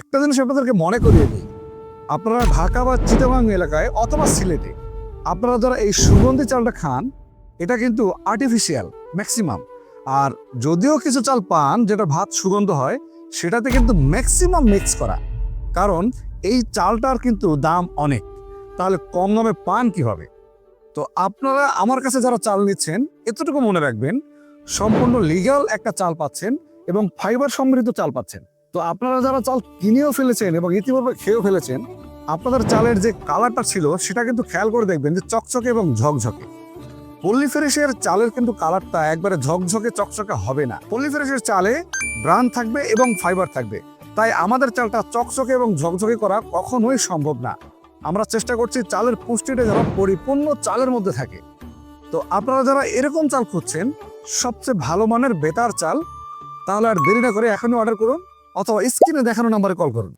একটা জিনিস আপনাদেরকে মনে করিয়ে দিই। আপনারা ঢাকা বা চিটাগাং এলাকায় অথবা সিলেটে আপনারা যারা এই সুগন্ধি চালটা খান, এটা কিন্তু আর্টিফিশিয়াল ম্যাক্সিমাম আর যদিও কিছু চাল পান যেটা ভাত সুগন্ধ হয়, সেটাতে কিন্তু ম্যাক্সিমাম মিক্স করা। কারণ এই চালটার কিন্তু দাম অনেক। তাহলে কম দামে পান কীভাবে? তো আপনারা আমার কাছে যারা চাল নিচ্ছেন, এতটুকু মনে রাখবেন, সম্পূর্ণ লিগ্যাল একটা চাল পাচ্ছেন এবং ফাইবার সমৃদ্ধ চাল পাচ্ছেন। তো আপনারা যারা চাল কিনেও ফেলেছেন এবং ইতিপূর্বে খেয়েও ফেলেছেন, আপনাদের চালের যে কালারটা ছিল, সেটা কিন্তু খেয়াল করে দেখবেন যে চকচকে এবং ঝকঝকে। পল্লী ফ্রেশের চালের কিন্তু কালারটা একবারে ঝকঝকে, চকচকে হবে না। পল্লী ফ্রেশের চালে ব্রান থাকবে এবং ফাইবার থাকবে। তাই আমাদের চালটা চকচকে এবং ঝকঝকে করা কখনোই সম্ভব না। আমরা চেষ্টা করছি চালের পুষ্টিটা যেন পরিপূর্ণ চালের মধ্যে থাকে। তো আপনারা যারা এরকম চাল খুঁজছেন, সবচেয়ে ভালো মানের বেতার চাল, তাহলে আর দেরি না করে এখনই অর্ডার করুন। অথবা স্ক্রিনে দেখানো নাম্বারে কল করুন।